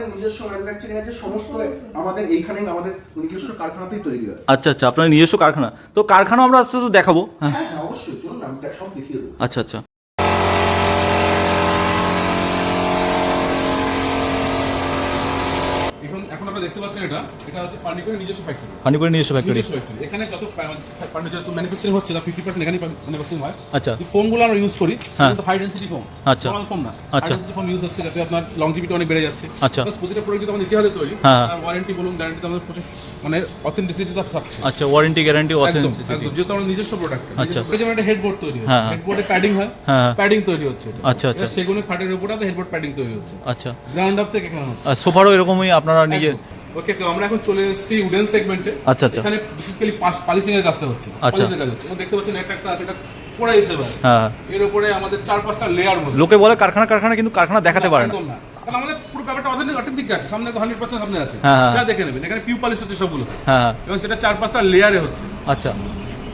নিজস্ব ম্যানুফ্যাকচারিং আছে সমস্ত আমাদের এইখানে আমাদের নিজস্ব কারখানাতেই তৈরি হয়। আচ্ছা আচ্ছা আপনার নিজস্ব কারখানা। তো কারখানা আমরা আস্তে আস্তে দেখাবো। হ্যাঁ। হ্যাঁ হ্যাঁ অবশ্যই চলুন আমি সব দেখিয়ে দেবো। আচ্ছা আচ্ছা এখন এখন এটা হচ্ছে ফার্নিচারের নিজস্ব ফ্যাক্টরি নিজস্ব ফ্যাক্টরি এখানে যত ফার্নিচার ম্যানুফ্যাকচারিং হচ্ছে না ফিফটি পার্সেন্ট এখানেই ম্যানুফ্যাকচারিং হয় আচ্ছা যে ফোমগুলো আমরা ইউজ করি হ্যাঁ। হাই ডেন্সিটি ফোম আচ্ছা। ফোম না আচ্ছা। ডেন্সিটি ফোম ইউজ হচ্ছে যাতে আপনার লংজিভিটি অনেক বেড়ে যাচ্ছে আচ্ছা। প্রতিটা প্রোডাক্ট যদি আমাদের ইতিহাসে তৈরি হ্যাঁ। আর ওয়ারেন্টি বলুন গ্যারান্টি আমাদের প্রচুর মানে অথেন্টিসিটিটা থাকছে আচ্ছা ওয়ারেন্টি গ্যারান্টি অথেন্টিসিটি যেহেতু আমাদের নিজস্ব প্রোডাক্ট আচ্ছা। যেমন একটা হেডবোর্ড তৈরি হ্যাঁ, হ্যাঁ। হেডবোর্ডে প্যাডিং হয় হ্যাঁ, হ্যাঁ। প্যাডিং তৈরি হচ্ছে আচ্ছা, আচ্ছা। সেগুনের খাটের উপরে আমাদের হেডবোর্ড প্যাডিং তৈরি হচ্ছে আচ্ছা গ্রাউন্ড আপ থেকে এখানে হচ্ছে সোফারও এরকমই আপনারা নিজে ওকে তো আমরা এখন চলে এসেছি উডেন সেগমেন্টে আচ্ছা, আচ্ছা। এখানে বিশেষ পালিশিং এর কাজটা হচ্ছে। আচ্ছা। কাজ হচ্ছে। দেখতে পাচ্ছেন একটা একটা আছে এটা পোড়া হিসেবে হ্যাঁ হ্যাঁ। এর উপরে আমাদের চার পাঁচটা লেয়ার বসে লোকে বলে কারখানা কারখানা কিন্তু কারখানা দেখাতে পারে না। কারণ আমাদের পুরো ব্যাপারটা অথেন্টিক অথেন্টিক আছে। সামনে তো হান্ড্রেড পার্সেন্ট সামনে আছে। হ্যাঁ, হ্যাঁ। যা দেখে নেবেন। এখানে পিউ পালিশ হচ্ছে সবগুলো। হ্যাঁ হ্যাঁ। এবং সেটা চার পাঁচটা লেয়ারে হচ্ছে। আচ্ছা।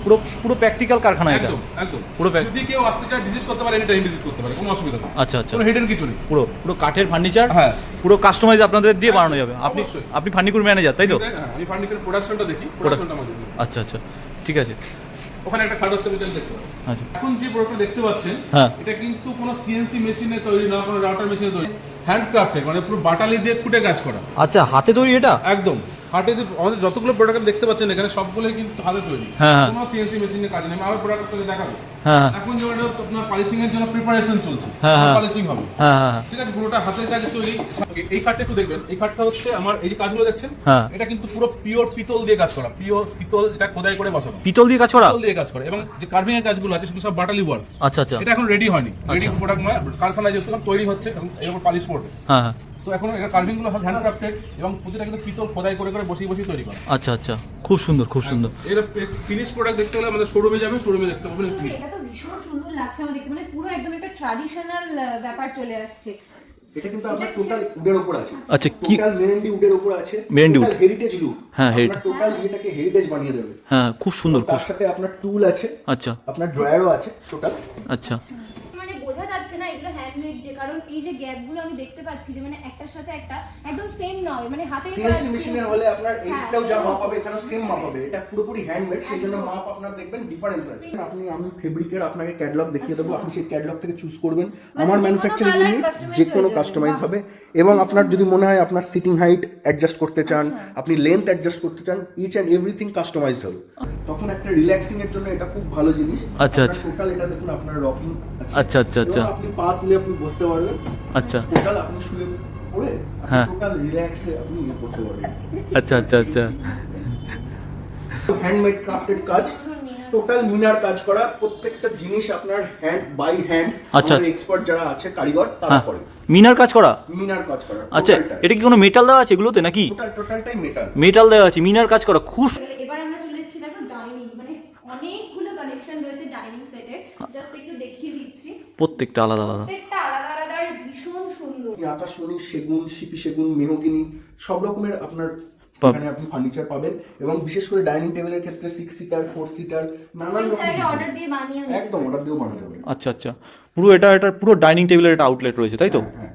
পুরো পুরো প্র্যাকটিক্যাল কারখানা এটা। একদম একদম। পুরো যদি কেউ আসতে চায় ভিজিট করতে পারে এনি টাইম ভিজিট করতে পারে কোনো অসুবিধা নেই। আচ্ছা আচ্ছা। কোনো হিডেন কিছু নেই। পুরো পুরো কাঠের ফার্নিচার হ্যাঁ। পুরো কাস্টমাইজ আপনাদের দিয়ে বানানো যাবে। আপনি। আপনি ফার্নিকুর ম্যানেজার তাই তো? হ্যাঁ, আমি ফার্নিচার প্রোডাকশনটা দেখি প্রোডাকশনটা আমাদের আচ্ছা আচ্ছা। ঠিক আছে। ওখানে একটা খাট হচ্ছে দেখতে আচ্ছা। এখন যে প্রোডাক্টটা দেখতে পাচ্ছেন হ্যাঁ। এটা কিন্তু কোনো সিএনসি মেশিনে তৈরি না কোনো রাউটার মেশিনে তৈরি। হ্যান্ডক্রাফটেড মানে পুরো বাটালি দিয়ে কুটে কাজ করা। আচ্ছা হাতে তৈরি এটা? একদম। হাটে যে আমাদের যতগুলো প্রোডাক্ট দেখতে পাচ্ছেন এখানে সবগুলোই কিন্তু হাতে তৈরি। হ্যাঁ, হ্যাঁ। কোনো সিএনসি মেশিনে কাজ নেই। আমি আবার প্রোডাক্ট আপনাকে দেখাবো। হ্যাঁ এখন যেমন এটা আপনার পলিশিং এর জন্য প্রিপারেশন চলছে। পলিশিং হবে। ঠিক আছে পুরোটা হাতের কাজে তৈরি। এই খাটটা একটু দেখবেন। এই খাটটা হচ্ছে আমার এই যে কাজগুলো দেখছেন। এটা কিন্তু পুরো পিওর পিতল দিয়ে কাজ করা। পিওর পিতল যেটা খোদাই করে বসানো। পিতল দিয়ে কাজ করা? পিতল দিয়ে কাজ করে। এবং যে কার্ভিং এর কাজগুলো আছে সেগুলো সব বাটালি ওয়ার্ক আচ্ছা আচ্ছা। এটা এখন রেডি হয়নি। রেডি প্রোডাক্ট নয়। কারখানায় যেহেতু তৈরি হচ্ছে এখন এর পালিশ পড়বে। হ্যাঁ। তো এখন এটা কার্ভিংগুলো হ্যান্ডক্রাফটেড এবং প্রতিটা কিন্তু পিতল খোদাই করে করে বসিয়ে বসিয়ে তৈরি করা। আচ্ছা আচ্ছা। খুব সুন্দর খুব সুন্দর। এর ফিনিশ প্রোডাক্ট দেখতে হলে আমাদের শোরুমে যাবেন শোরুমে দেখতে পাবেন মানে এটা তো ভীষণ সুন্দর লাগছে আমার দেখতে। মানে পুরো একদম একটা ট্র্যাডিশনাল ব্যাপার চলে আসছে। এটা কিন্তু আপনার টোটাল উডের উপর আছে। আচ্ছা, কি- টোটাল মেরেন্ডি উডের উপর আছে। Meranti wood. হেরিটেজ লুক হ্যাঁ, আপনার টোটাল ইয়েটাকে হেরিটেজ বানিয়ে দেবে। হ্যাঁ খুব সুন্দর খুব তার সাথে আপনার টুল আছে। আচ্ছা। আপনার ড্রয়ারও আছে টোটাল আচ্ছা। মানে বোঝা যাচ্ছে না এগুলো হ্যান্ডমেড যে কারণ এই যে গ্যাপগুলো আমি দেখতে পাচ্ছি যে মানে একটার সাথে একটা একদম সেম নয় মানে হাতে সিএনসি মেশিনের হলে আপনার হ্যাঁ, এইটাও যা মাপ হবে এখানেও সেম মাপ হবে এটা পুরোপুরি হ্যান্ডমেড সেই জন্য মাপ আপনার দেখবেন ডিফারেন্স আছে। আপনি আমি ফেব্রিকের আপনাকে ক্যাটালগ দেখিয়ে দেবো আপনি সেই ক্যাটালগ থেকে চুজ করবেন। আমার যে কোনো ম্যানুফ্যাকচারিং ইউনিট যে কোনো কাস্টমাইজ হবে। এবং আপনার যদি মনে হয় আপনার সিটিং হাইট অ্যাডজাস্ট করতে চান আপনি লেন্থ অ্যাডজাস্ট করতে চান ইচ অ্যান্ড এভরিথিং কাস্টমাইজড হবে। তখন একটা রিল্যাক্সিং এর জন্য এটা খুব ভালো জিনিস। আচ্ছা, আচ্ছা। টোটাল এটা দেখুন আপনার রকিং আচ্ছা, আচ্ছা, আচ্ছা। আপনি পা তুলে আপনি বসতে পারবেন। আচ্ছা। টোটাল আপনি শুয়ে পড়ে হ্যাঁ। টোটাল রিল্যাক্সে আপনি ইয়ে করতে পারবেন। আচ্ছা আচ্ছা আচ্ছা। হ্যান্ডমেড ক্রাফটেড কাজ টোটাল মিনার কাজ করা প্রত্যেকটা জিনিস আপনার হ্যান্ড বাই হ্যান্ড আচ্ছা, এক্সপার্ট যারা আছে কারিগর তারা হ্যাঁ। করে। মিনার কাজ করা? মিনার কাজ করা আচ্ছা এটা কি কোনো মেটাল দেওয়া আছে এগুলোতে নাকি? টোটাল টোটালটাই মেটাল মেটাল দেওয়া আছে মিনার কাজ করা খুব এবার আমরা চলে এসেছি দেখো ডাইনিং মানে অনেকগুলো কালেকশন রয়েছে ডাইনিং সেটের জাস্ট একটু দেখিয়ে দিচ্ছি। প্রত্যেকটা আলাদা আলাদা। সুন্দর আকাশমণি সেগুন সিপি সেগুন মেহগিনি সব রকমের আপনার এখানে আপনি ফার্নিচার পাবেন এবং বিশেষ করে ডাইনিং টেবিলের ক্ষেত্রে সিক্স সিটার ফোর সিটার নানান রকম অর্ডার দিয়ে বানিয়ে একদম অর্ডার দিয়েও বানাতে হবে আচ্ছা আচ্ছা। পুরো এটা এটা পুরো ডাইনিং টেবিলের একটা আউটলেট রয়েছে তাই তো? হ্যাঁ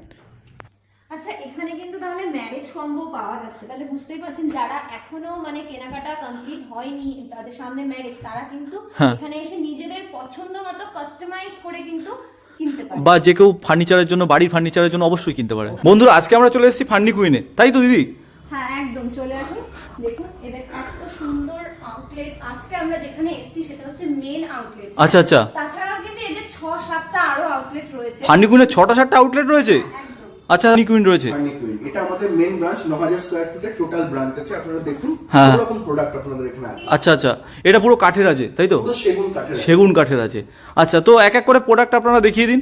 আচ্ছা এখানে কিন্তু তাহলে ম্যারেজ কম্বো পাওয়া যাচ্ছে। তাহলে বুঝতেই পারছেন যারা এখনও মানে কেনাকাটা কমপ্লিট হয়নি তাদের সামনে ম্যারেজ তারা কিন্তু হ্যাঁ। এখানে এসে নিজেদের পছন্দ মতো কাস্টমাইজ করে কিন্তু বা যে কেউ ফার্নিচারের জন্য বাড়ির ফার্নিচারের জন্য অবশ্যই কিনতে পারে। বন্ধুরা আজকে আমরা চলে এসেছি ফার্নি কুইনে তাই তো দিদি? হ্যাঁ একদম চলে আসুন দেখুন এদের এত সুন্দর আউটলেট আজকে আমরা যেখানে এসেছি সেটা হচ্ছে মেন আউটলেট আচ্ছা আচ্ছা। তাছাড়াও কিন্তু এদের ছ সাতটা আরও আউটলেট রয়েছে। ফার্নি কুইনে ছটা সাতটা আউটলেট রয়েছে? একদম। আচ্ছা ফার্নি কুইন রয়েছে। ফার্নি কুইন এটা আমাদের মেন ব্রাঞ্চ ন হাজার স্কোয়ার ফিটের টোটাল ব্রাঞ্চ আছে আপনারা দেখুন। হ্যাঁ। রকম প্রোডাক্ট আপনাদের এখানে আছে। আচ্ছা আচ্ছা এটা পুরো কাঠের আছে তাই তো? সেগুন কাঠের আছে। সেগুন কাঠের আছে। আচ্ছা তো এক এক করে প্রোডাক্ট আপনারা দেখিয়ে দিন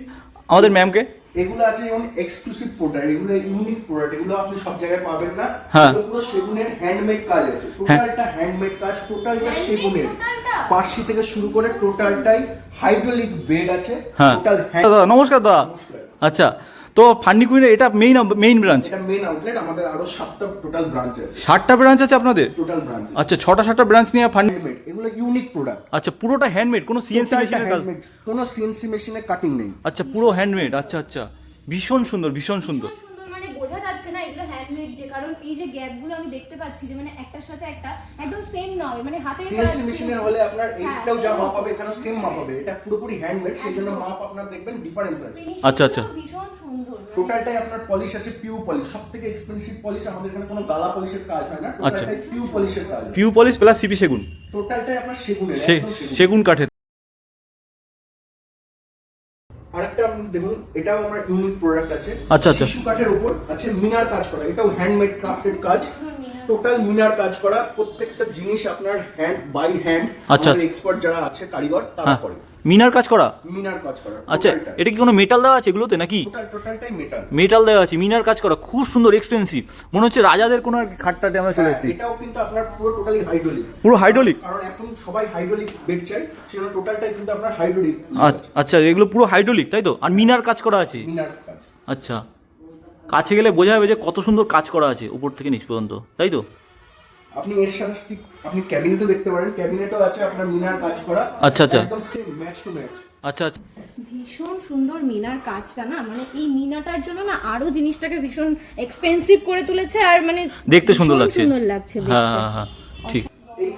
আমাদের ম্যামকে এগুলো আছে যেমন এক্সক্লুসিভ প্রোডাক্ট এগুলো ইউনিক প্রোডাক্ট এগুলো আপনি সব জায়গায় পাবেন না। হ্যাঁ। পুরো সেগুনের হ্যান্ডমেড কাজ আছে। টোটালটা হ্যান্ডমেড কাজ টোটালটা সেগুনের। পার্সি থেকে শুরু করে টোটালটাই হাইড্রোলিক বেড আছে। হ্যাঁ। টোটাল দাদা নমস্কার দাদা। আচ্ছা তো ফার্নি কুইনে এটা মেইন মেইন ব্রাঞ্চ এটা মেন আউটলেট আমাদের আরও সাতটা টোটাল ব্রাঞ্চ আছে। ষাটটা ব্রাঞ্চ আছে আপনাদের? টোটাল ব্রাঞ্চ আচ্ছা ছটা সাতটা ব্রাঞ্চ নিয়ে হ্যান্ডমেড এগুলো ইউনিক প্রোডাক্ট আচ্ছা পুরোটা হ্যান্ডমেড কোনো সিএনসি মেশিনের কাজ কোনো সিএনসি মেশিনে কাটিং নেই। আচ্ছা পুরো হ্যান্ডমেড আচ্ছা আচ্ছা। ভীষণ সুন্দর ভীষণ সুন্দর। সুন্দর মানে বোঝা যাচ্ছে না এগুলো হ্যান্ডমেড যে কারণ এই যে গ্যাপগুলো আমি দেখতে পাচ্ছি যে মানে একটার সাথে একটা একদম সেম নয় মানে হাতে সিএনসি মেশিনের হলে আপনার হ্যাঁ, এইটাও যা মাপ হবে। এখানে সেম মাপ হবে। এটা পুরোপুরি হ্যান্ডমেড সেই জন্য মাপ আপনার দেখবেন ডিফারেন্স আছে। আচ্ছা, আচ্ছা। টোটালটাই আপনার পলিশ আছে পিউ পলিশ সব থেকে এক্সপেন্সিভ পলিশ আমাদের এখানে কোনো গালা পলিশের কাজ হয় না। টোটালটাই পিউ পলিশের কাজ পিউ পলিশ প্লাস সিপি সেগুন। টোটালটাই আপনার সেগুনের সেগুন। সেগুন কাঠের। আরেকটা দেখুন এটাও আমার ইউনিক প্রোডাক্ট আছে। আচ্ছা, আচ্ছা। শিশু কাঠের উপর আছে মিনার কাজ করা এটাও হ্যান্ডমেড ক্রাফটেড কাজ। টোটাল মিনার। কাজ করা প্রত্যেকটা জিনিস আপনার হ্যান্ড বাই হ্যান্ড আচ্ছা, আমাদের আচ্ছা। এক্সপার্ট যারা আছে কারিগর তারা হ্যাঁ। করে। মিনার কাজ করা? মিনার কাজ করা আচ্ছা এটা কি কোনো মেটাল দেওয়া আছে এগুলোতে নাকি? টোটালটাই মেটাল মেটাল দেওয়া আছে মিনার কাজ করা খুব সুন্দর এক্সপেন্সিভ মনে হচ্ছে রাজাদের কোনো আর কি খাটটাতে আমরা চলে এসেছি। এটাও কিন্তু আপনার পুরো টোটালি হাইড্রোলিক পুরো হাইড্রোলিক কারণ এখন সবাই হাইড্রোলিক বেড চাই সেজন্য টোটালটাই কিন্তু আপনার হাইড্রোলিক আচ্ছা এগুলো পুরো হাইড্রোলিক তাই তো? আর মিনার কাজ করা আছে? মিনার কাজ। আচ্ছা। কাছে গেলে বোঝা যাবে যে কত সুন্দর কাজ করা আছে উপর থেকে নিচ পর্যন্ত তাই তো? আপনি এর সাথে আপনি ক্যাবিনেটও দেখতে পারেন। ক্যাবিনেটও আছে আপনার মিনার কাজ করা। আচ্ছা, আচ্ছা। একদম সেম ম্যাচ টু ম্যাচ আচ্ছা আচ্ছা। ভীষণ সুন্দর মিনার কাজটা না? মানে এই মিনাটার জন্য না আরও জিনিসটাকে ভীষণ এক্সপেন্সিভ করে তুলেছে আর মানে দেখতে সুন্দর লাগছে। সুন্দর লাগছে হ্যাঁ হ্যাঁ হ্যাঁ।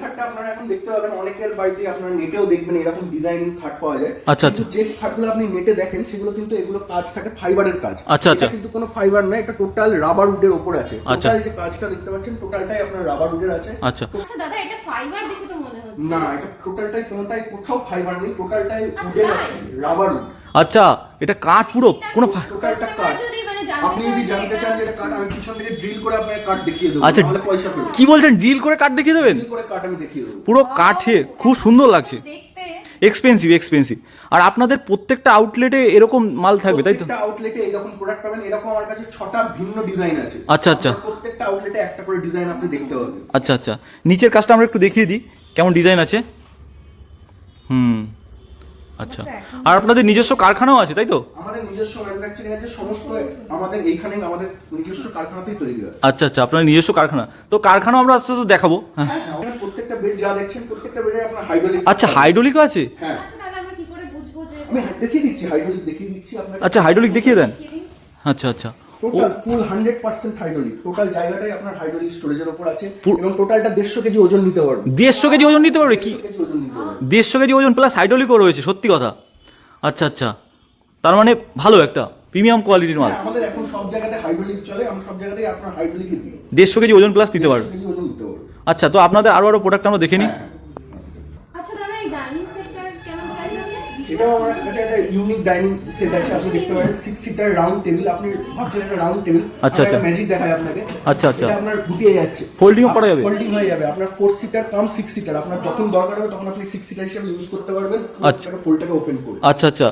খাটটা আপনারা এখন দেখতে পাবেন। অনেকের বাড়িতে আপনারা নেটেও দেখবেন এরকম ডিজাইনিং খাট পাওয়া যায়। আচ্ছা, কিন্তু যে খাটগুলো আপনি নেটে দেখেন সেগুলো কিন্তু এগুলো কাজ থাকে ফাইবারের কাজ। আচ্ছা, আচ্ছা। এটা কিন্তু কোনো ফাইবার না এটা টোটাল রাবার উডের উপর আছে। আচ্ছা। টোটাল যে কাজটা দেখতে পাচ্ছেন টোটালটাই আপনার রাবার উডের আছে। আচ্ছা। আচ্ছা দাদা এটা ফাইবার দেখে তো মনে হচ্ছে। না এটা টোটালটাই কোনোটাই কোথাও ফাইবার নেই টোটালটাই আচ্ছা, উডের আছে রাবার উড আচ্ছা এটা কাঠ পুরো? কোনো টোটালটা কাঠ। আপনি যদি জানতে চান যে আমি পিছন থেকে ড্রিল করে আপনাকে দেখিয়ে দেবো আচ্ছা তাহলে পয়সা কি বলছেন? ডিল করে কাঠ দেখিয়ে দেবেন? ড্রিল করে আমি দেখিয়ে দেবো। পুরো কাঠে খুব সুন্দর লাগছে। দেখতে এক্সপেন্সিভ এক্সপেন্সিভ আর আপনাদের প্রত্যেকটা আউটলেটে এরকম মাল থাকবে তাই তো? প্রত্যেকটা আউটলেটে এরকম প্রোডাক্ট পাবেন এরকম আমার কাছে ছটা ভিন্ন ডিজাইন আছে। আচ্ছা, আচ্ছা। আপনার প্রত্যেকটা আউটলেটে একটা করে ডিজাইন আপনি দেখতে পাবেন। আচ্ছা আচ্ছা। নিচের কাজটা আমরা একটু দেখিয়ে দিই কেমন ডিজাইন আছে। হুম। আচ্ছা। আর আপনাদের নিজস্ব কারখানাও আছে তাই তো? আমাদের নিজস্ব ম্যানুফ্যাকচারিং আছে সমস্ত আমাদের এইখানে আমাদের নিজস্ব কারখানাতেই তৈরি হয়। আচ্ছা আচ্ছা আপনাদের নিজস্ব কারখানা। তো কারখানা আমরা আস্তে আস্তে দেখাবো। হ্যাঁ হ্যাঁ হ্যাঁ। আমাদের প্রত্যেকটা বেড যা দেখছেন প্রত্যেকটা বেডে আপনার হাইড্রোলিক আচ্ছা হাইড্রোলিকও আছে? হ্যাঁ। আচ্ছা তাহলে আমরা কি করে বুঝব যে আমি দেখিয়ে দিচ্ছি হাইড্রোলিক দেখিয়ে দিচ্ছি আপনাকে। আচ্ছা হাইড্রোলিক দেখিয়ে দেন। আচ্ছা আচ্ছা। Total full hundred percent hydraulic total জায়গাটাই আপনার হাইড্রোলিক স্টোরেজের উপর আছে এবং টোটালটা দেড়শো কেজি ওজন নিতে পারবে। দেড়শো কেজি ওজন নিতে পারবে? কি? দেড়শো কেজি ওজন প্লাস হাইড্রোলিকও রয়েছে সত্যি কথা। আচ্ছা আচ্ছা। তার মানে ভালো একটা প্রিমিয়াম কোয়ালিটির মাল। হ্যাঁ, আমাদের এখন সব জায়গাতে হাইড্রোলিক চলে আমরা সব জায়গাতেই আপনার হাইড্রোলিকই দিই। দেড়শো কেজি ওজন প্লাস দিতে পারবে। আচ্ছা তো আপনাদের আরও আরও প্রোডাক্ট আমরা দেখে নিই হ্যাঁ, আচ্ছা দাদা এই ডাইনিং সেক্টর কেমন প্রাইস আছে এটাও আমার কাছে একটা ইউনিক ডাইনিং সেট আছে আপনি দেখতে পারেন। সিক্স সিটার রাউন্ড টেবিল আপনি ভাবছেন একটা রাউন্ড টেবিল আচ্ছা, আচ্ছা। ম্যাজিক দেখায় আপনাকে। আচ্ছা, আচ্ছা। এটা আপনার গুটিয়ে যাচ্ছে। ও করা যাবে? ফোল্ডিং হয়ে যাবে। আপনার four seater cum six seater আপনার যখন দরকার হবে তখন আপনি সিক্স সিটার হিসেবে ইউজ করতে পারবেন। আচ্ছা। ফোল্ডটাকে ওপেন করে। আচ্ছা আচ্ছা।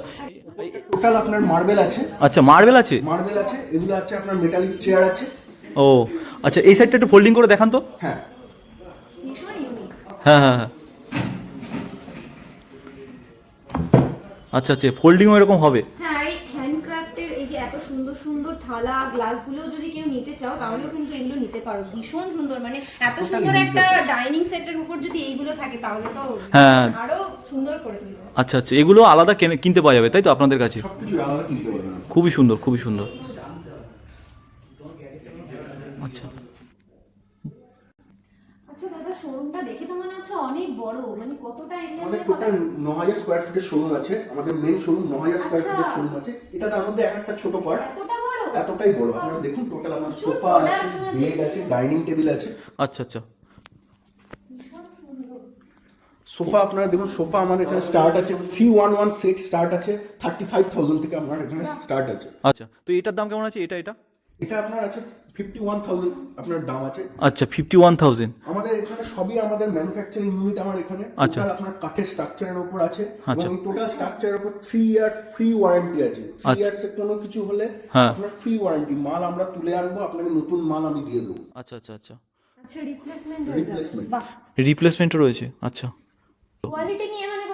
টোটাল আপনার মার্বেল আছে। আচ্ছা মার্বেল আছে? মার্বেল আছে এগুলো আছে আপনার মেটালিক চেয়ার আছে। ও আচ্ছা এই সাইডটা একটু ফোল্ডিং করে দেখান তো। হ্যাঁ। হ্যাঁ হ্যাঁ হ্যাঁ। আচ্ছা আচ্ছা ফোল্ডিংও এরকম হবে? হ্যাঁ এই হ্যান্ডক্রাফটের এই যে এত সুন্দর সুন্দর থালা গ্লাসগুলো যদি কেউ নিতে চাও তাহলেও কিন্তু এগুলো নিতে পারো। ভীষণ সুন্দর মানে এত সুন্দর একটা ডাইনিং সেটের উপর যদি এইগুলো থাকে তাহলে তো হ্যাঁ। আরও সুন্দর করে তুলবে আচ্ছা আচ্ছা এগুলো আলাদা কিনতে পাওয়া যাবে তাই তো আপনাদের কাছে? সবকিছু আলাদা কিনতে পারবেন। খুবই সুন্দর খুবই সুন্দর আচ্ছা আচ্ছা দাদা শোরুমটা দেখে তো মনে হচ্ছে অনেক বড় মানে কতটা এরিয়া আমাদের টোটাল ন হাজার স্কোয়ার ফিটের শোরুম আছে। আমাদের মেন শোরুম ন হাজার স্কোয়ার। ফিটের শোরুম আছে। এটা তার মধ্যে এক একটা ছোট পার্ট এতটাই বড়। আপনারা দেখুন টোটাল আমার সোফা আছে বেড আছে ডাইনিং টেবিল আছে আচ্ছা আচ্ছা। সোফা আপনারা দেখুন সোফা আমার এখানে স্টার্ট আছে। Three one one set start আছে। থার্টি ফাইভ থাউজেন্ড থেকে আপনার এখানে স্টার্ট আছে। আচ্ছা তো এটার দাম কেমন আছে? এটা এটা? এটা আপনার আছে ফিফটি ওয়ান থাউজেন্ড আপনার দাম আছে। আচ্ছা ফিফটি ওয়ান থাউজেন্ড আমাদের এখানে সবই আমাদের ম্যানুফ্যাকচারিং ইউনিট আমার এখানে। আচ্ছা। আপনার কাঠের স্ট্রাকচারের উপর আছে। আচ্ছা। এবং টোটাল স্ট্রাকচারের উপর থ্রি ইয়ার ফ্রি ওয়ারেন্টি আছে। থ্রি আচ্ছা। ইয়ার্স এর কোনো কিছু হলে হ্যাঁ। আপনার ফ্রি ওয়ারেন্টি মাল আমরা তুলে আনব আপনাকে নতুন মাল আমি দিয়ে দেবো। আচ্ছা আচ্ছা আচ্ছা। আচ্ছা রিপ্লেসমেন্ট। বাহ। রিপ্লেসমেন্টও রয়েছে। আচ্ছা। কোয়ালিটি নিয়ে মানে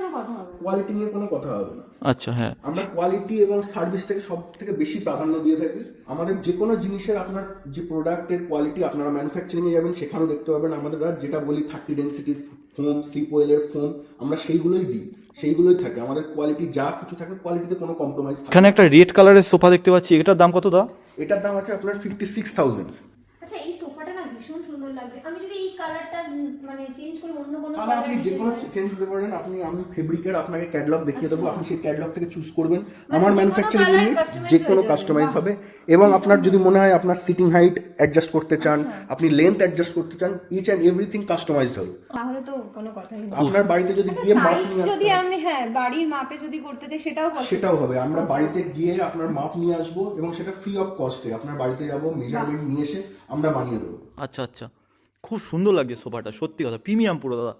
কোয়ালিটি নিয়ে কোনো কথা হবে না। আচ্ছা হ্যাঁ। আমরা কোয়ালিটি এবং সার্ভিসটাকে সব থেকে বেশি প্রাধান্য দিয়ে থাকি। আমাদের যে কোনো জিনিসের আপনার যে প্রোডাক্টের কোয়ালিটি আপনারা ম্যানুফ্যাকচারিং এ যাবেন সেখানেও দেখতে পাবেন আমাদের যেটা বলি থার্টি ডেন্সিটির ফোম স্লিপ ওয়েলের ফোম আমরা সেইগুলোই দিই। সেইগুলোই থাকে। আমাদের কোয়ালিটি যা কিছু থাকে কোয়ালিটিতে কোনো কম্প্রোমাইজ থাকে এখানে একটা রেড কালারের সোফা দেখতে পাচ্ছি। এটার দাম কত দা এটার দাম আছে আপনার ফিফটি সিক্স থাউজেন্ড সুন্দর লাগছে। আমি যদি এই কালারটা মানে চেঞ্জ করে অন্য কোনো তাহলে আপনি যে কোনো চেঞ্জ করতে পারেন। আপনি আমি ফেব্রিকের আপনাকে ক্যাটালগ দেখিয়ে দেবো। আচ্ছা। আপনি সেই ক্যাটালগ থেকে চুজ করবেন। মানে আমার ম্যানুফ্যাকচারিং ইউনিট যে কোনো কাস্টমাইজ হবে। এবং আপনার যদি মনে হয় আপনার সিটিং হাইট অ্যাডজাস্ট করতে চান আচ্ছা। আপনি লেন্থ অ্যাডজাস্ট করতে চান ইচ অ্যান্ড এভরিথিং কাস্টমাইজড হবে। তাহলে তো কোনো কথাই নেই। আপনার বাড়িতে যদি আচ্ছা গিয়ে মাপ নিয়ে যদি আপনি হ্যাঁ বাড়ির মাপে যদি করতে চাই সেটাও। সেটাও হবে। আমরা বাড়িতে গিয়ে আপনার মাপ নিয়ে আসব এবং সেটা ফ্রি অফ কস্টে আপনার বাড়িতে যাব মেজারমেন্ট নিয়ে এসে আমরা বানিয়ে দেবো। আচ্ছা আচ্ছা। খুব সুন্দর লাগছে সোফাটা সত্যি কথা। প্রিমিয়াম পুরো দাদা।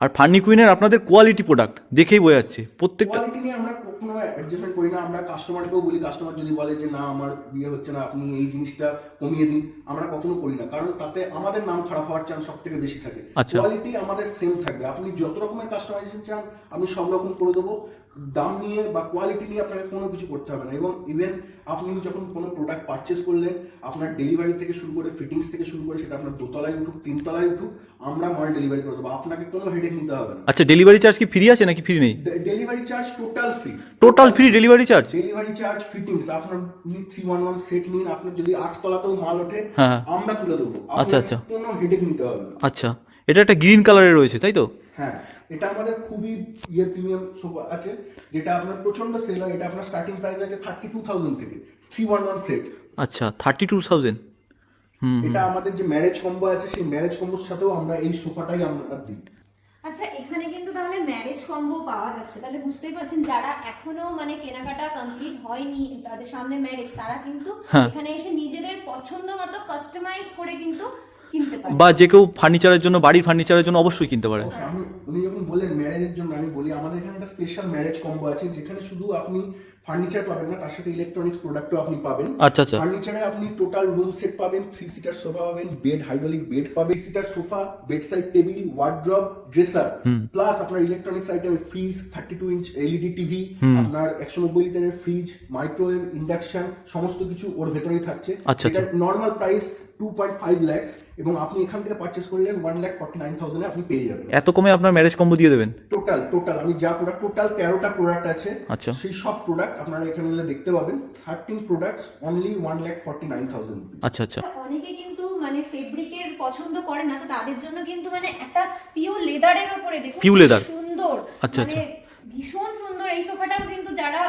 আর ফার্নি কুইনের আপনাদের কোয়ালিটি প্রোডাক্ট দেখেই বোঝা যাচ্ছে। প্রত্যেকটা কোয়ালিটি নিয়ে আমরা কখনো অ্যাডজাস্টমেন্ট করি না আমরা কাস্টমারকেও বলি কাস্টমার যদি বলে যে না আমার বিয়ে হচ্ছে না আপনি এই জিনিসটা কমিয়ে দিন আমরা কখনো করি না কারণ তাতে আমাদের নাম খারাপ হওয়ার চান্স সব থেকে বেশি থাকে। আচ্ছা। কোয়ালিটি আমাদের সেম থাকবে। আপনি যত রকমের কাস্টমাইজেশন চান আমি সব রকম করে দেবো। দাম নিয়ে বা কোয়ালিটি নিয়ে আপনাকে কোনো কিছু করতে হবে না। এবং ইভেন আপনি যখন কোনো প্রোডাক্ট পারচেস করলেন আপনার ডেলিভারি থেকে শুরু করে ফিটিংস থেকে শুরু করে সেটা আপনার দোতলায় উঠুক তিনতলায় উঠুক আমরা মাল ডেলিভারি করে দেবো। আপনাকে কোনো হেডেক নিতে হবে না। আচ্ছা ডেলিভারি চার্জ কি ফ্রি আছে নাকি ফ্রি নেই? Delivery charge total free total free delivery charge delivery charge fittings আপনার থ্রি ওয়ান ওয়ান সেট নিন আপনার যদি আট তলাতেও মাল ওঠে হ্যাঁ। আমরা তুলে দেবো। আচ্ছা, আচ্ছা। কোনো হেডেক নিতে হবে না। আচ্ছা এটা একটা গ্রিন কালারের রয়েছে তাই তো? হ্যাঁ এটা আমাদের খুবই ইয়ে প্রিমিয়াম সোফা আছে যেটা আপনার প্রচণ্ড সেল হয় এটা আপনার স্টার্টিং প্রাইস আছে থার্টি টু থাউজেন্ড থেকে থ্রি ওয়ান ওয়ান সেট আচ্ছা থার্টি টু থাউজেন্ড হুম এটা আমাদের যে ম্যারেজ কম্বো আছে সেই ম্যারেজ কম্বোর সাথেও আমরা এই সোফাটাই আমরা দিই। আচ্ছা এখানে কিন্তু তাহলে ম্যারেজ কম্বো পাওয়া যাচ্ছে। তাহলে বুঝতেই পারছেন যারা এখনও মানে কেনাকাটা কমপ্লিট হয়নি তাদের সামনে ম্যারেজ তারা কিন্তু হ্যাঁ। এখানে এসে নিজেদের পছন্দ মতো কাস্টমাইজ করে কিন্তু কিনতে বা যে কেউ ফার্নিচারের জন্য বাড়ির ফার্নিচারের জন্য অবশ্যই কিনতে পারে। উনি যখন বললেন ম্যারেজের জন্য আমি বলি আমাদের এখানে একটা স্পেশাল ম্যারেজ কম্বো আছে যেখানে শুধু আপনি ফার্নিচার পাবেন না তার সাথে ইলেকট্রনিক্স প্রোডাক্টও আপনি পাবেন। আচ্ছা আচ্ছা। ফার্নিচারে আপনি টোটাল রুম সেট পাবেন থ্রি সিটার সোফা পাবেন বেড হাইড্রোলিক বেড পাবেন seater sofa bed side table wardrobe dresser plus আপনার ইলেকট্রনিক্স আইটেমে fridge thirty two inch LED TV আপনার একশো নব্বই লিটারের ফ্রিজ মাইক্রোওয়েভ ইন্ডাকশন সমস্ত কিছু ওর ভেতরেই থাকছে। আচ্ছা, এটা normal price two point five lakhs এবং আপনি এখান থেকে পারচেস করলে ওয়ান ল্যাক ফর্টি নাইন থাউজেন্ডে আপনি পেয়ে যাবেন। এত কমে আপনার ম্যারেজ কম্বো দিয়ে দেবেন? টোটাল টোটাল আমি যা প্রোডাক্ট টোটাল তেরোটা প্রোডাক্ট আছে আচ্ছা। সেই সব প্রোডাক্ট আপনারা এখানে এলে দেখতে পাবেন thirteen products only one lakh forty nine thousand আচ্ছা আচ্ছা। অনেকে কিন্তু মানে ফেব্রিকের পছন্দ করে না তো তাদের জন্য কিন্তু মানে একটা পিওর লেদারের উপরে দেখুন পিওর লেদার সুন্দর। আচ্ছা, আচ্ছা। ভীষণ সুন্দর। এই সোফাটাও কিন্তু যারা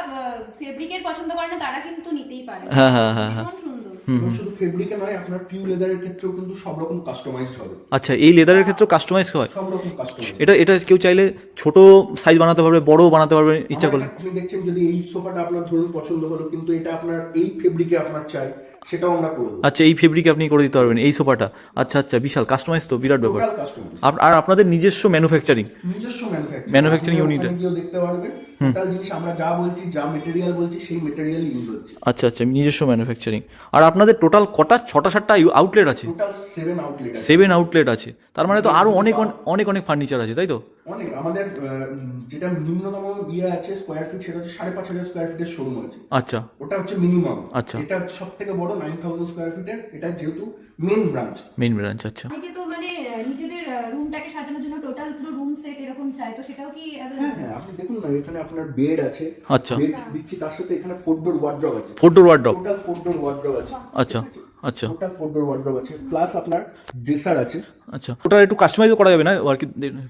ফেব্রিকের পছন্দ করে না তারা কিন্তু নিতেই পারে। হ্যাঁ, হ্যাঁ, হ্যাঁ, হ্যাঁ। ভীষণ সুন্দর। এবং শুধু ফেব্রিকে নয় আপনার পিউ লেদারের ক্ষেত্রেও কিন্তু সব রকম কাস্টমাইজড হবে। আচ্ছা এই লেদারের ক্ষেত্রে কাস্টমাইজ হয়? সব রকম কাস্টমাইজ এটা এটা কেউ চাইলে ছোট সাইজ বানাতে পারবে বড় বানাতে পারবে ইচ্ছা করলে। আপনি দেখছেন যদি এই সোফাটা আপনার ধরুন পছন্দ হলো কিন্তু এটা আপনার এই ফেব্রিকে আপনার চাই সেটাও আমরা করে আচ্ছা এই ফেব্রিক আপনি করে দিতে পারবেন এই সোফাটা। আচ্ছা আচ্ছা বিশাল কাস্টমাইজ তো বিরাট ব্যাপার। আর আপনাদের নিজস্ব ম্যানুফ্যাকচারিং নিজস্ব ম্যানুফ্যাকচারিং এ। গিয়েও দেখতে পারবেন। টোটাল জিনিস আমরা যা বলছি যা মেটেরিয়াল বলছি সেই মেটেরিয়াল ইউজ হচ্ছে। আচ্ছা আচ্ছা নিজস্ব ম্যানুফ্যাকচারিং আর আপনাদের টোটাল কটা ছটা সাতটা আউটলেট আছে? Total seven outlet seven outlet আছে। তার মানে তো আরও অনেক অনেক- অনেক অনেক ফার্নিচার আছে তাই তো? অনেক আমাদের যেটা নিম্নতম ইয়ে আছে স্কোয়ার ফিট সেটা হচ্ছে সাড়ে পাঁচ হাজার স্কোয়ার ফিটের শোরুম আছে। আচ্ছা। ওটা হচ্ছে মিনিমাম আচ্ছা। এটা সব থেকে বড় নাইন থাউজেন্ড স্কোয়ার ফিটের এটা যেহেতু মেন ব্রাঞ্চ মেন ব্রাঞ্চ আচ্ছা। অনেকে তো মানে নিজেদের রুমটাকে সাজানোর জন্য টোটাল পুরো রুম সেট এরকম চায় তো সেটাও কি হ্যাঁ হ্যাঁ আপনি দেখুন না এখানে আপনার বেড আছে। আচ্ছা। বেড দিচ্ছি তার সাথে এখানে ফোর ডোর আছে। Four door wardrobe total four door wardrobe আছে। আচ্ছা। আচ্ছা। টোটাল ফোর ডোর ওয়ার্ড্রপ আছে প্লাস আপনার ড্রেসার আছে। আচ্ছা। ওটা একটু কাস্টমাইজও করা যাবে না? আর কি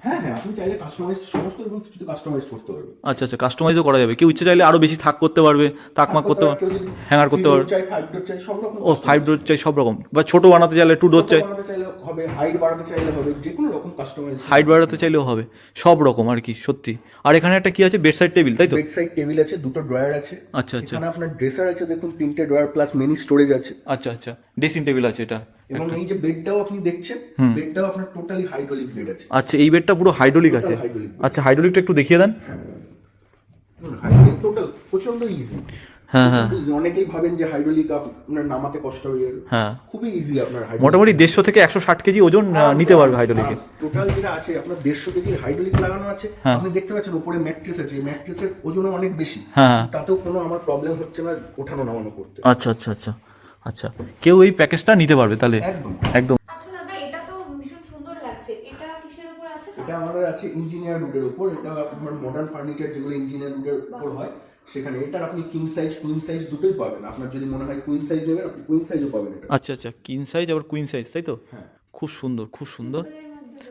হ্যাঁ হ্যাঁ আপনি চাইলে কাস্টমাইজ সমস্ত রকম কিছু কাস্টমাইজ করতে পারবেন। আচ্ছা আচ্ছা কাস্টমাইজও করা যাবে। কেউ ইচ্ছে চাইলে আরও বেশি থাক করতে পারবে তাকমাক করতে পারবে হ্যাঙ্গার করতে পারবে। চাই ফাইভ ডোর চাই সব রকম ও ফাইভ ডোর চাই সব রকম। বা ছোট বানাতে চাইলে টু ডোর চাই হবে হাইট বাড়াতে চাইলে হবে যে কোনো রকম কাস্টমাইজ হাইট বাড়াতে চাইলেও হবে সব রকম আর কি সত্যি। আর এখানে একটা কি আছে? বেডসাইড টেবিল তাই তো? বেড সাইড টেবিল আছে দুটো ড্রয়ার আছে। আচ্ছা আচ্ছা। এখানে আপনার ড্রেসার আছে দেখুন তিনটে ড্রয়ার প্লাস মিনি স্টোরেজ আছে। আচ্ছা আচ্ছা। ড্রেসিং টেবিল আছে এটা। এবং এই যে বেডটাও আপনি দেখছেন বেডটাও আপনার টোটালি হাইড্রোলিক বেড আছে। আচ্ছা এই বেডটা পুরো হাইড্রোলিক আছে? আচ্ছা হাইড্রোলিকটা একটু দেখিয়ে দেন। হাইড্রোলিক টোটাল প্রচণ্ড ইজি হ্যাঁ, হ্যাঁ। অনেকেই ভাবেন যে হাইড্রোলিক আপনার নামাতে কষ্ট হয়ে যাবে। হ্যাঁ। খুবই ইজি আপনার মোটামুটি দেড়শো থেকে একশো ষাট কেজি ওজন নিতে পারবে হাইড্রোলিকে টোটাল যেটা আছে আপনার দেড়শো কেজির হাইড্রোলিক লাগানো আছে। হ্যাঁ। আপনি দেখতে পাচ্ছেন উপরে ম্যাট্রেস আছে ম্যাট্রেসের ওজনও অনেক বেশি। হ্যাঁ, হ্যাঁ। তাতেও কোনো আমার প্রবলেম হচ্ছে না ওঠানো নামানো করতে। আচ্ছা আচ্ছা আচ্ছা। আচ্ছা কেউ এই প্যাকেজটা নিতে পারবে তাহলে? একদম। একদম। আচ্ছা দাদা এটা তো ভীষণ সুন্দর লাগছে। এটা কিসের উপর আছে? এটা আমাদের আছে ইঞ্জিনিয়ার উডের উপর। এটা আপনার মডার্ন ফার্নিচার যেগুলো ইঞ্জিনিয়ার উডের উপর হয় সেখানে। এটার আপনি কিং সাইজ কুইন সাইজ দুটোই পাবেন। আপনার যদি মনে হয় কুইন সাইজ নেবেন আপনি কুইন সাইজও পাবেন এটা। আচ্ছা আচ্ছা কিং সাইজ আবার কুইন সাইজ তাই তো? হ্যাঁ। খুব সুন্দর খুব সুন্দর।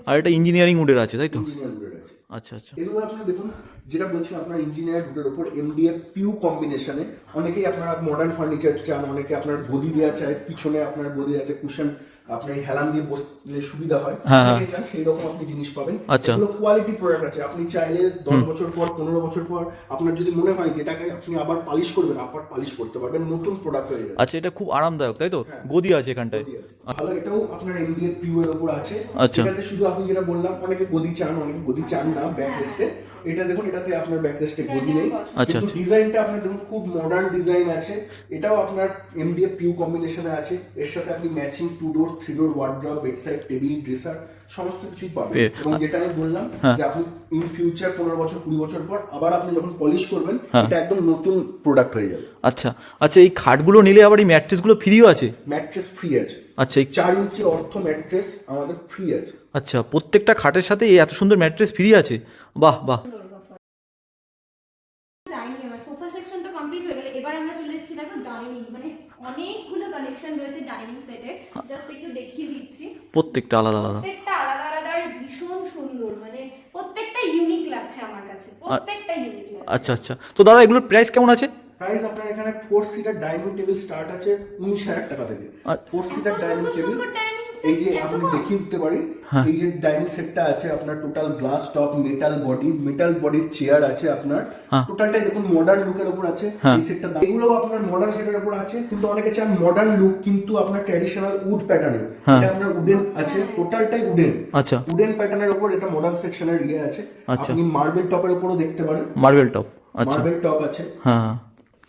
আর এটা ইঞ্জিনিয়ারিং উডের আছে তাই তো? ইঞ্জিনিয়ার উডের আছে। আচ্ছা আচ্ছা। এগুলো আপনারা দেখুন, যেটা বলছি, আপনার ইঞ্জিনিয়ার উডের উপর এমডিএফ পিউ কম্বিনেশনে অনেকেই আপনারা মডার্ন ফার্নিচার চান, অনেকে আপনার বদি দেওয়া চায়, পিছনে আপনার বদি আছে কুশন আপনার হেলান দিয়ে বসতে সুবিধা হয় হ্যাঁ, হ্যাঁ। সেই রকম আপনি জিনিস পাবেন। আচ্ছা। এগুলো কোয়ালিটি প্রোডাক্ট আছে। আপনি চাইলে দশ বছর পর পনেরো বছর পর আপনার যদি মনে হয় যেটাকে আপনি আবার পালিশ করবেন আবার পালিশ করতে পারবেন নতুন প্রোডাক্ট হয়ে যাবে। আচ্ছা এটা খুব আরামদায়ক তাই তো? গদি আছে এখানটায়। ভালো এটাও আপনার এমডিএফ পিউ এর উপর আছে। আচ্ছা। এটাতে শুধু আপনি যেটা বললাম অনেকে গদি চান অনেকে গদি চান না ব্যাক রেস্টে এটা দেখুন এটাতে আপনার ব্যাক রেস্টে গদি নেই। আচ্ছা, কিন্তু ডিজাইনটা আপনার দেখুন খুব মডার্ন ডিজাইন আছে। এটাও আপনার এমডিএফ পিউ কম্বিনেশনে আছে। এর সাথে আপনি matching two door three door wardrobe bedside table dresser সমস্ত কিছুই পাবেন। এবং যেটা আমি বললাম হ্যাঁ। যে আপনি ইন ফিউচার পনেরো বছর কুড়ি বছর পর আবার আপনি যখন পলিশ করবেন হ্যাঁ। এটা একদম নতুন প্রোডাক্ট হয়ে যাবে। আচ্ছা আচ্ছা এই খাটগুলো নিলে আবার এই ম্যাট্রেসগুলো ফ্রিও আছে? ম্যাট্রেস ফ্রি আছে। আচ্ছা এই চার ইঞ্চি অর্থ ম্যাট্রেস আমাদের ফ্রি আছে। আচ্ছা প্রত্যেকটা খাটের সাথে এই এত সুন্দর ম্যাট্রেস ফ্রি আছে? বাহ বাহ। ডাইনিং সোফা সেকশন কমপ্লিট হয়ে গেল। এবার আমরা চলে এসেছি দেখো ডাইনিং মানে অনেকগুলো কালেকশন রয়েছে ডাইনিং সেটের জাস্ট একটু দেখিয়ে দিচ্ছি। প্রত্যেকটা আলাদা আলাদা। প্রত্যেকটা আলাদা আলাদা আর ভীষণ সুন্দর মানে প্রত্যেকটা ইউনিক লাগছে আমার কাছে। প্রত্যেকটা ইউনিক আচ্ছা আচ্ছা। তো দাদা এগুলোর প্রাইস কেমন আছে? প্রাইস আপনার এখানে four seater dining table start আছে উনিশ হাজার টাকা থেকে। ফোর সিটার ডাইনিং টেবিল এই যে আপনি দেখিয়ে দিতে পারি হ্যাঁ। এই যে ডাইনিং সেটটা আছে আপনার total glass top metal body metal বডির চেয়ার আছে আপনার। হ্যাঁ। টোটালটাই দেখুন মডার্ন লুকের উপর আছে হ্যাঁ। এই সেটটা এগুলো আপনার মডার্ন সেটের উপর আছে কিন্তু অনেকে চান মডার্ন লুক কিন্তু আপনার ট্র্যাডিশনাল উড প্যাটার্নের হ্যাঁ। এটা আপনার উডেন আছে টোটালটাই উডেন আচ্ছা। উডেন প্যাটার্নের উপর এটা মডার্ন সেকশনের ইয়ে আছে। আচ্ছা। আপনি মার্বেল টপের উপরও দেখতে পারেন। মার্বেল টপ আচ্ছা। মার্বেল টপ আছে। হ্যাঁ হ্যাঁ।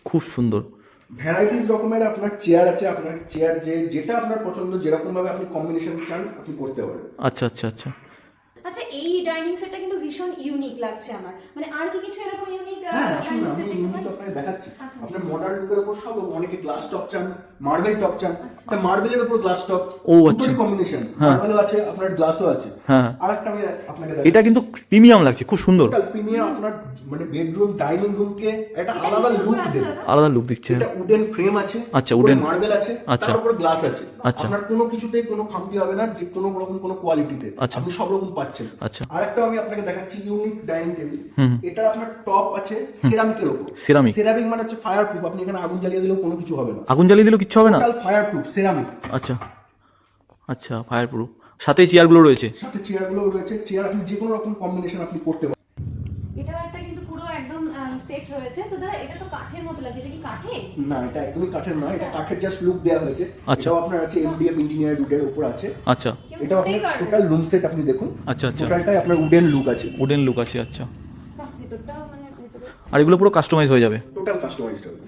খুব সুন্দর। ভ্যারাইটিস রকমের আপনার চেয়ার আছে, আপনার চেয়ার যে, যেটা আপনার পছন্দ যেরকম ভাবে আপনি কম্বিনেশন চান, আপনি করতে পারেন। আচ্ছা আচ্ছা আচ্ছা। আচ্ছা এই ডাইনিং সেটটা কিন্তু ভীষণ ইউনিক লাগছে আমার। মানে আর কি কিছু এরকম ইউনিক হ্যাঁ আসুন আমি সেট ইউনিট আপনাকে দেখাচ্ছি। আচ্ছা। আপনার মডার্ন লুকের উপর সব অনেকে গ্লাস টপ চান মার্বেল টপ চান। তা মার্বেলের উপর গ্লাস টপ ও, আচ্ছা। কম্বিনেশন মার্বেলও আছে আপনার গ্লাসও আছে। হ্যাঁ। আরেকটা আমি আপনাকে এটা কিন্তু প্রিমিয়াম লাগছে খুব সুন্দর। প্রিমিয়াম আপনার মানে বেডরুম ডাইনিং রুমকে একটা আলাদা লুক দেবে। আলাদা লুক দিচ্ছে। এটা উডেন ফ্রেম আছে আচ্ছা, উডেন মার্বেল আছে আচ্ছা। তার উপর গ্লাস আছে। আচ্ছা। আপনার কোনো কিছুতেই কোনো খামতি হবে না যে কোনো রকম কোনো কোয়ালিটিতে আচ্ছা। আপনি সব রকম পাচ্ছেন। আচ্ছা। আরেকটা আমি আপনাকে দেখাচ্ছি ইউনিক ডাইনিং টেবিল এটা আপনার টপ আছে সিরামিকের উপর। সিরামিক সিরামিক মানে হচ্ছে ফায়ার প্রুফ আপনি এখানে আগুন জ্বালিয়ে দিলেও কোনো কিছু হবে না। আগুন জ্বালিয়ে দিলেও কিছু হবে না? টোটাল ফায়ার প্রুফ সিরামিক আচ্ছা। আচ্ছা ফায়ার প্রুফ সাথে চেয়ারগুলো রয়েছে? সাথে চেয়ারগুলো রয়েছে। চেয়ার আপনি যে কোনো রকম কম্বিনেশন আপনি করতে পারেন। এটা একটা সেট রয়েছে তো দাদা এটা তো কাঠের মতো লাগছে এটা কি কাঠে? না এটা একদমই কাঠের নয় এটা কাঠের জাস্ট লুক দেওয়া হয়েছে। আচ্ছা। এটাও আপনার আছে এমডিএফ ইঞ্জিনিয়ার উডের উপর আছে। আচ্ছা। এটা আপনার টোটাল রুম সেট আপনি দেখুন। আচ্ছা, আচ্ছা। টোটালটাই আপনার উডেন লুক আছে। উডেন লুক আছে আচ্ছা। মানে ভেতরে আর এগুলো পুরো কাস্টমাইজ হয়ে যাবে। টোটাল কাস্টমাইজড হবে।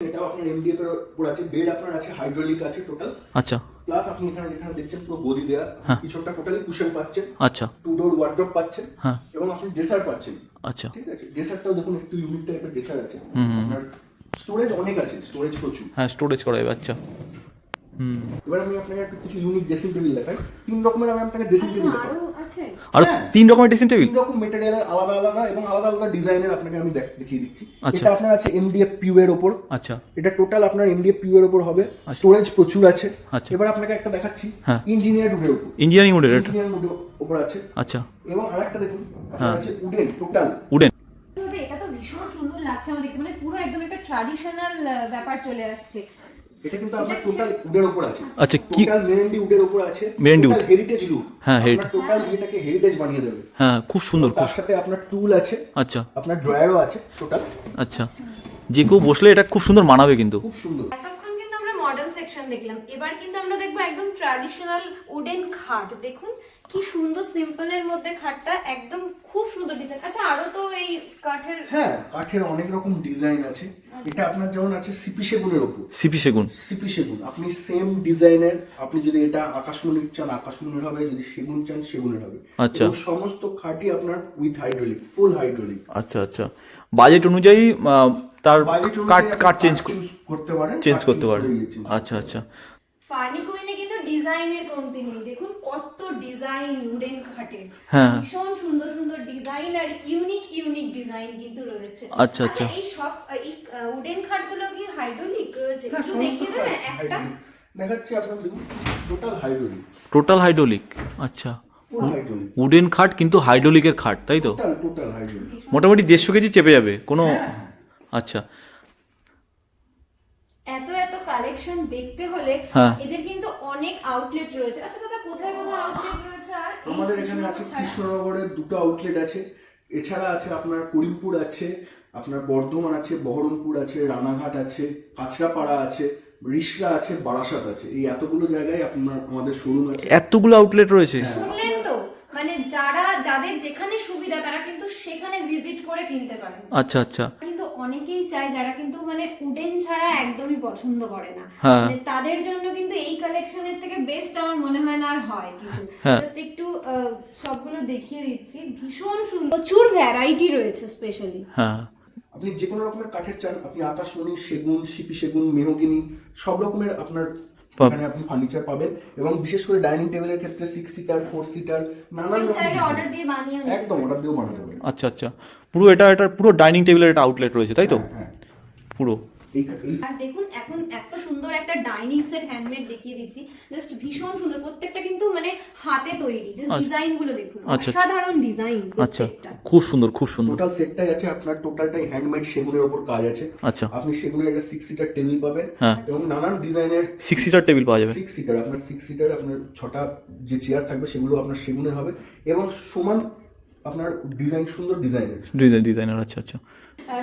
এটাও আপনার এমডিএফ এর উপর আছে বেড আপনার আছে হাইড্রোলিক আছে টোটাল আচ্ছা। প্লাস আপনি এখানে যেখানে দেখছেন পুরো গদি দেওয়া হ্যাঁ। পিছনটা টোটালি কুশন পাচ্ছেন। আচ্ছা। টু ডোর ওয়ার্ড্রপ পাচ্ছেন। হ্যাঁ। এবং আপনি ড্রেসার পাচ্ছেন। আচ্ছা। ঠিক আছে ড্রেসারটাও দেখুন একটু ইউনিক টাইপের আছে। আপনার স্টোরেজ অনেক আছে স্টোরেজ প্রচুর। হ্যাঁ স্টোরেজ করা যাবে আচ্ছা। এবার আমি আপনাকে কিছু ইউনিক ড্রেসিং টেবিল দেখাই। তিন রকমের আমি আপনাকে ড্রেসিং টেবিল দেখাই আর। তিন রকমের ড্রেসিং টেবিল তিন রকম মেটেরিয়ালের আলাদা আলাদা এবং আলাদা আলাদা ডিজাইনের আপনাকে আমি দেখিয়ে দিচ্ছি। এটা আপনার আছে এমডিএফ পিউ এর উপর আচ্ছা। এটা টোটাল আপনার এমডিএফ পিউ এর উপর হবে। স্টোরেজ প্রচুর আছে। আচ্ছা। এবার আপনাকে একটা দেখাচ্ছি। হ্যাঁ। ইঞ্জিনিয়ার উডের উপর ইঞ্জিনিয়ারিং উডের এটা? উডের উপর আছে। আচ্ছা। এবং আরেকটা দেখুন হ্যাঁ। আছে উডেন টোটাল উডেন এটা তো ভীষণ সুন্দর লাগছে আমার দেখতে মানে পুরো একদম একটা ট্র্যাডিশনাল ব্যাপার চলে আসছে। এটা কিন্তু আপনার টোটাল উডের উপর আছে। আচ্ছা, কি- টোটাল মেরেন্ডি উডের উপর আছে। মেহেন্দি wood। হেরিটেজ লুক হ্যাঁ, আপনার টোটাল ইয়েটাকে হেরিটেজ বানিয়ে দেবে। হ্যাঁ খুব সুন্দর খুব তার সাথে আপনার টুল আছে। আচ্ছা। আপনার ড্রয়ারও আছে টোটাল আচ্ছা। যে কেউ বসলে এটা খুব সুন্দর মানাবে কিন্তু। খুব সুন্দর এতক্ষণ কিন্তু আমরা মডার্ন সেকশন দেখলাম। এবার কিন্তু আমরা দেখব একদম ট্র্যাডিশনাল উডেন খাট। দেখুন কি সুন্দর সিম্পলের মধ্যে খাটটা একদম খুব সুন্দর ডিজাইন আচ্ছা আরও তো এই কাঠের হ্যাঁ কাঠের অনেক রকম ডিজাইন আছে। এটা আপনার যেমন আছে সিপি সেগুনের উপর সিপি সেগুন। সিপি সেগুন। আপনি সেম ডিজাইনের আপনি যদি এটা আকাশমণির চান আকাশমণির হবে যদি সেগুন চান সেগুনের হবে। আচ্ছা। সমস্ত খাটই আপনার উইথ হাইড্রোলিক ফুল হাইড্রোলিক আচ্ছা আচ্ছা। বাজেট অনুযায়ী তার কাট কাট চেঞ্জ করতে পারেন চেঞ্জ করতে choose পারে করে change আচ্ছা আচ্ছা। ফানি কুইনে কিন্তু ডিজাইনের কমতি নেই। দেখুন কত ডিজাইন উডেন খাটে হ্যাঁ। ভীষণ সুন্দর সুন্দর ডিজাইন আর ইউনিক ইউনিক ডিজাইন কিন্তু রয়েছে। আচ্ছা, আচ্ছা। এই সব এই উডেন খাটগুলো কি হাইড্রোলিক রয়েছে? হ্যাঁ, একটু দেখিয়ে দেবেন একটা। দেখাচ্ছি আপনার দেখুন টোটাল হাইড্রোলিক টোটাল হাইড্রোলিক আচ্ছা। উডেন খাট কিন্তু হাইড্রোলিকের খাট তাই তো? মোটামুটি দেড়শো কেজি চেপে যাবে কোনো আচ্ছা। এত এত কালেকশন দেখতে হলে হ্যাঁ। এদের কিন্তু অনেক আউটলেট রয়েছে। আচ্ছা দাদা কোথায় কোথায় আউটলেট রয়েছে আর আমাদের এখানে আছে ছাড়া? কৃষ্ণনগরের দুটো আউটলেট আছে। এছাড়া আছে আপনার করিমপুর আছে আপনার বর্ধমান আছে বহরমপুর আছে রানাঘাট আছে কাঁচরাপাড়া আছে রিসরা আছে বারাসাত আছে। এই এতগুলো জায়গায় আপনার আমাদের শোরুম আছে। এতগুলো আউটলেট রয়েছে? শুনলেন তো? মানে যারা যাদের যেখানে সুবিধা তারা কিন্তু সেখানে ভিজিট করে কিনতে পারেন। আচ্ছা আচ্ছা। অনেকেই চায় যারা কিন্তু মানে উডেন ছাড়া একদমই পছন্দ করে না। হ্যাঁ। মানে তাদের জন্য কিন্তু এই কালেকশনের থেকে বেস্ট আমার মনে হয় না আর হয় কিছু। হ্যাঁ। জাস্ট একটু আহ, সবগুলো দেখিয়ে দিচ্ছি। ভীষণ সুন্দর প্রচুর ভ্যারাইটি রয়েছে স্পেশালি হ্যাঁ। আপনি যে কোনো রকমের কাঠের চান আপনি আকাশমণি সেগুন সিপি সেগুন মেহগিনি সব রকমের আপনার এখানে আপনি ফার্নিচার পাবেন এবং বিশেষ করে ডাইনিং টেবিলের ক্ষেত্রে সিক্স সিটার ফোর সিটার নানান রকম অর্ডার দিয়ে বানিয়ে একদম অর্ডার দিয়েও বানাতে পারবেন আচ্ছা আচ্ছা। পুরো এটা এটা পুরো ডাইনিং টেবিলের একটা আউটলেট রয়েছে তাই তো? হ্যাঁ পুরো। এই এই আর দেখুন এখন এত সুন্দর একটা ডাইনিং সেট হ্যান্ডমেড দেখিয়ে দিচ্ছি। জাস্ট ভীষণ সুন্দর প্রত্যেকটা কিন্তু মানে হাতে তৈরি জাস্ট আচ্ছা। ডিজাইনগুলো দেখুন। আচ্ছা, আচ্ছা। অসাধারণ ডিজাইন আচ্ছা খুব সুন্দর খুব সুন্দর। টোটাল সেটটাই আছে আপনার টোটালটাই হ্যান্ডমেড সেগুনের ওপর কাজ আছে। আচ্ছা। আপনি সেগুনের একটা সিক্স সিটার টেবিল পাবেন হ্যাঁ। এবং নানান ডিজাইনের সিক্স সিটার টেবিল পাওয়া যাবে। সিক্স সিটার আপনার সিক্স সিটার আপনার ছটা যে চেয়ার থাকবে সেগুলো আপনার সেগুনের হবে এবং সমান আপনার ডিজাইন সুন্দর ডিজাইনের ডিজাইন ডিজাইনার আচ্ছা আচ্ছা।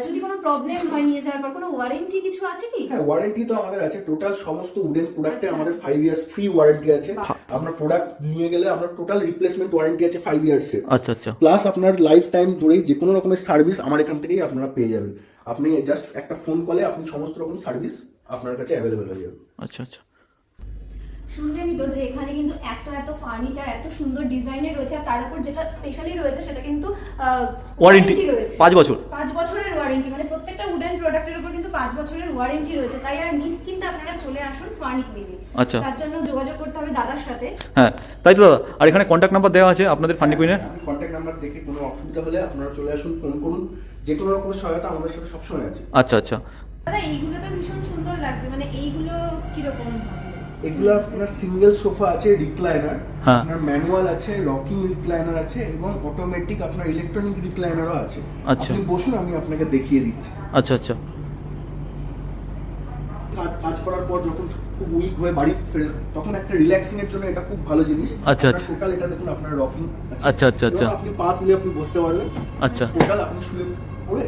যদি কোনো প্রবলেম হয় নিয়ে যাওয়ার পর কোনো ওয়ারেন্টি কিছু আছে কি? হ্যাঁ ওয়ারেন্টি তো আমাদের আছে। টোটাল সমস্ত উডেন প্রোডাক্টে আচ্ছা। আমাদের ফাইভ ইয়ার্স ফ্রি ওয়ারেন্টি আছে। আপনার প্রোডাক্ট নিয়ে গেলে আমরা টোটাল রিপ্লেসমেন্ট ওয়ারেন্টি আছে ফাইভ ইয়ার্সের আচ্ছা আচ্ছা। প্লাস আপনার লাইফ টাইম ধরেই যে কোনো রকমের সার্ভিস আমার এখান থেকেই আপনারা পেয়ে যাবেন। আপনি জাস্ট একটা ফোন কলে আপনি সমস্ত রকম সার্ভিস আপনার কাছে অ্যাভেলেবেল হয়ে যাবে। আচ্ছা আচ্ছা। শুনলেনই তো যে এখানে কিন্তু এত এত ফার্নিচার এত সুন্দর ডিজাইনের রয়েছে আর তার উপর যেটা স্পেশালি রয়েছে সেটা কিন্তু Warranty, রয়েছে। পাঁচ বছর। পাঁচ বছরের ওয়ারেন্টি মানে প্রত্যেকটা উডেন প্রোডাক্টের উপর কিন্তু পাঁচ বছরের ওয়ারেন্টি রয়েছে। তাই আর নিশ্চিন্তে আপনারা চলে আসুন ফার্নি কুইনে আচ্ছা। তার জন্য যোগাযোগ করতে হবে দাদার সাথে। হ্যাঁ তাই তো দাদা আর এখানে কন্ট্যাক্ট নাম্বার দেওয়া আছে আপনাদের ফান্ডি কুইনের আপনি কন্ট্যাক্ট নাম্বার দেখে কোনো অসুবিধা হলে আপনারা চলে আসুন ফোন করুন। যে কোনো রকমের সহায়তা আমাদের সাথে সবসময় আছে। আচ্ছা আচ্ছা। দাদা এইগুলো তো ভীষণ সুন্দর লাগছে মানে এইগুলো কীরকম? হবে এগুলো আপনার সিঙ্গেল সোফা আছে রিক্লাইনার হ্যাঁ। আপনার ম্যানুয়াল আছে রকিং রিক্লাইনার আছে এবং অটোমেটিক আপনার ইলেকট্রনিক রিক্লাইনারও আছে আচ্ছা। আপনি বসুন আমি আপনাকে দেখিয়ে দিচ্ছি আচ্ছা আচ্ছা কাজ কাজ করার পর যখন খুব উইক হয়ে বাড়ি ফেরেন তখন একটা রিল্যাক্সিং এর জন্য এটা খুব ভালো জিনিস আচ্ছা, আচ্ছা। টোটাল এটা দেখুন আপনার রকিং আচ্ছা, আচ্ছা, আচ্ছা। আপনি পা তুলে আপনি বসতে পারবেন আচ্ছা। টোটাল আপনি শুয়ে পড়ে।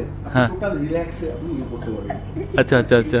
টোটাল রিল্যাক্সে আপনি ইয়ে করতে পারবেন আচ্ছা আচ্ছা আচ্ছা